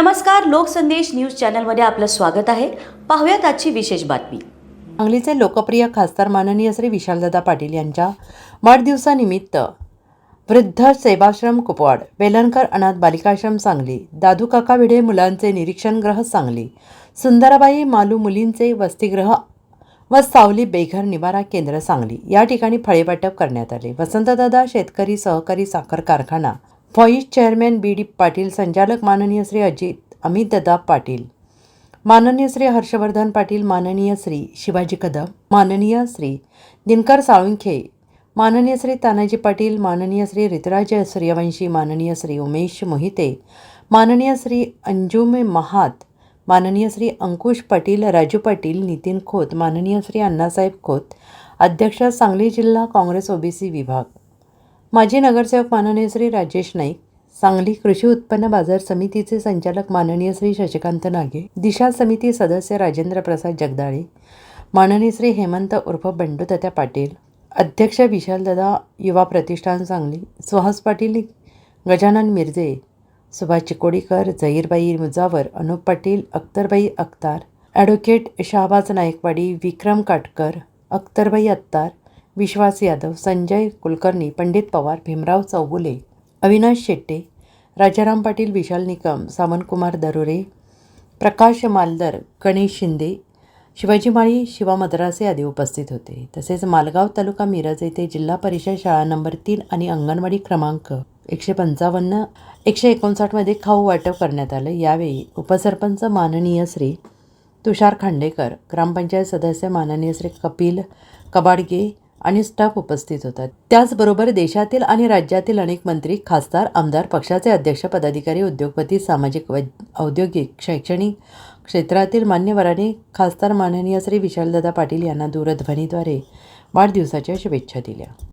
नमस्कार लोकसंदेश न्यूज चॅनलमध्ये आपलं स्वागत आहे. पाहूयात आजची विशेष बातमी. सांगलीचे लोकप्रिय खासदार माननीय श्री विशालदादा पाटील यांच्या वाढदिवसानिमित्त वृद्ध सेवाश्रम कुपवाड वेलणकर अनाथ बालिकाश्रम सांगली दादू काका भिडे मुलांचे निरीक्षणगृह सांगली सुंदराबाई मालू मुलींचे वसतिगृह व सावली बेघर निवारा केंद्र सांगली या ठिकाणी फळे वाटप करण्यात आले. वसंतदादा शेतकरी सहकारी साखर कारखाना vice chairman B D Patil संचालक माननीय श्री अजित अमितदादा पाटील माननीय श्री हर्षवर्धन पाटील माननीय श्री शिवाजी कदम माननीय श्री दिनकर साळुंखे माननीय श्री तानाजी पाटील माननीय श्री ऋतुराज सूर्यवंशी माननीय श्री उमेश मोहिते माननीय श्री अंजुम महात माननीय श्री अंकुश पाटील राजू पाटील नितीन खोत माननीय श्री अण्णासाहेब खोत अध्यक्ष सांगली जिल्हा काँग्रेस ओबीसी विभाग माजी नगरसेवक माननीय श्री राजेश नाईक सांगली कृषी उत्पन्न बाजार समितीचे संचालक माननीय श्री शशिकांत नागे दिशा समिती सदस्य राजेंद्र प्रसाद जगदाळे माननीय श्री हेमंत उर्फ बंडूदात्या पाटील अध्यक्ष विशालदादा युवा प्रतिष्ठान सांगली सुहास पाटील गजानन मिर्जे सुभाष चिकोडीकर झहीरबाई मुजावर अनुप पाटील अख्तरबाई अख्तार ॲडव्होकेट शाहबाज नायकवाडी विक्रम काटकर अख्तरबाई अत्तार विश्वास यादव संजय कुलकर्णी पंडित पवार भीमराव चौगुले अविनाश शेट्टे राजाराम पाटील विशाल निकम सावंतकुमार दरोरे प्रकाश मालदर गणेश शिंदे शिवाजी माळी शिवा मद्रासे आदी उपस्थित होते. तसेच मालगाव तालुका मिरज येथे जिल्हा परिषद शाळा नंबर तीन आणि अंगणवाडी क्रमांक एकशे पंचावन्न एकशे एकोणसाठमध्ये खाऊ वाटप करण्यात आलं. यावेळी उपसरपंच माननीय श्री तुषार खांडेकर ग्रामपंचायत सदस्य माननीय श्री कपिल कबाडगे आणि स्टाफ उपस्थित होता त्याचबरोबर देशातील आणि राज्यातील अनेक मंत्री खासदार आमदार पक्षाचे अध्यक्ष पदाधिकारी उद्योगपती सामाजिक वै औद्योगिक शैक्षणिक क्षेत्रातील मान्यवरांनी खासदार माननीय श्री विशालदादा पाटील यांना दूरध्वनीद्वारे वाढदिवसाच्या शुभेच्छा दिल्या.